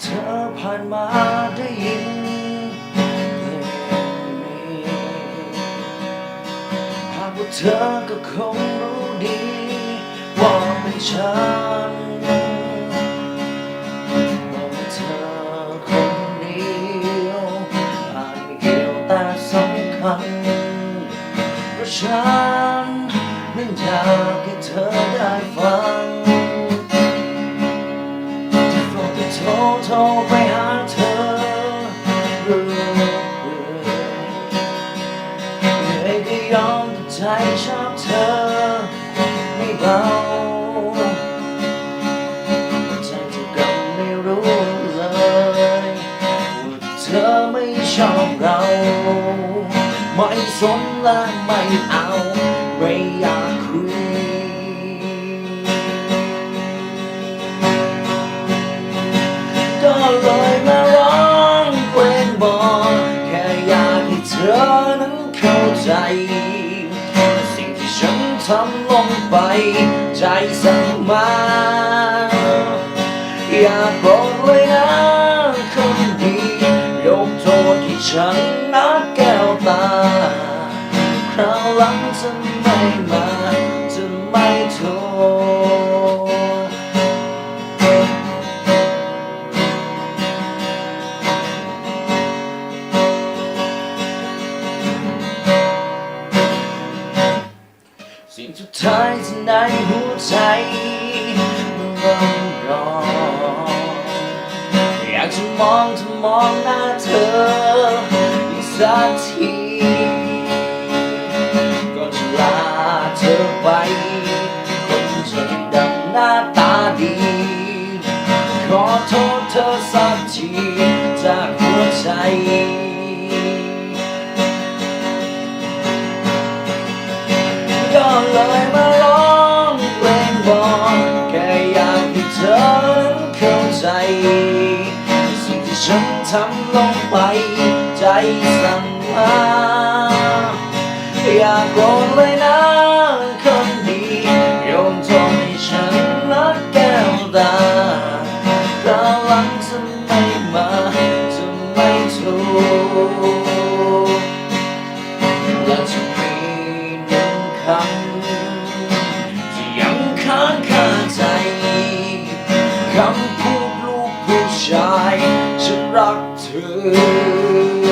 เธอผ่านมาได้ยินเพลงนี้หากว่าเธอก็คงรู้ดี ว่าเป็นฉันว่าเธอคนเดียวอาจไม่เกี่ยวแต่สำคัญเพราะฉันนั้นอยากให้เธอได้ฟัง รโทรไปหาเธอเรื่อยๆเหนื่อยก็ยอมใจชอบเธอ ไม่เบาใจเธอก็ไม่รู้เลยว่าเธอไม่ชอบเรา ไม่สนและไม่เอาไม่อย ทำลงไป ใจสั่งมา อย่าบอกเลยนะคนดียกโทษที่ฉันนักแก้วตา คราวหลังจะไม่มา สิ่งสุดท้ายที่ในหัวใจมันเริ่มร้อนอยากจะมองเธอมองหน้าเธออีกสักทีก่อนจะลาเธอไปคนใจดำหน้าตาดี ขอโทษเธอสักทีจากหัวใจ เลยมาร้องเพลงบอกแค่อยากให้เธอนั้นเข้าใจ สิ่งที่ฉันทำลงไป ใจสั่งมาอย่าโกรธเลยนะคนดีโยนโทษให้ฉันนักแก้วตาคราหลังจะไม่มาจะไม่ถูก ใจฉันรักเธอ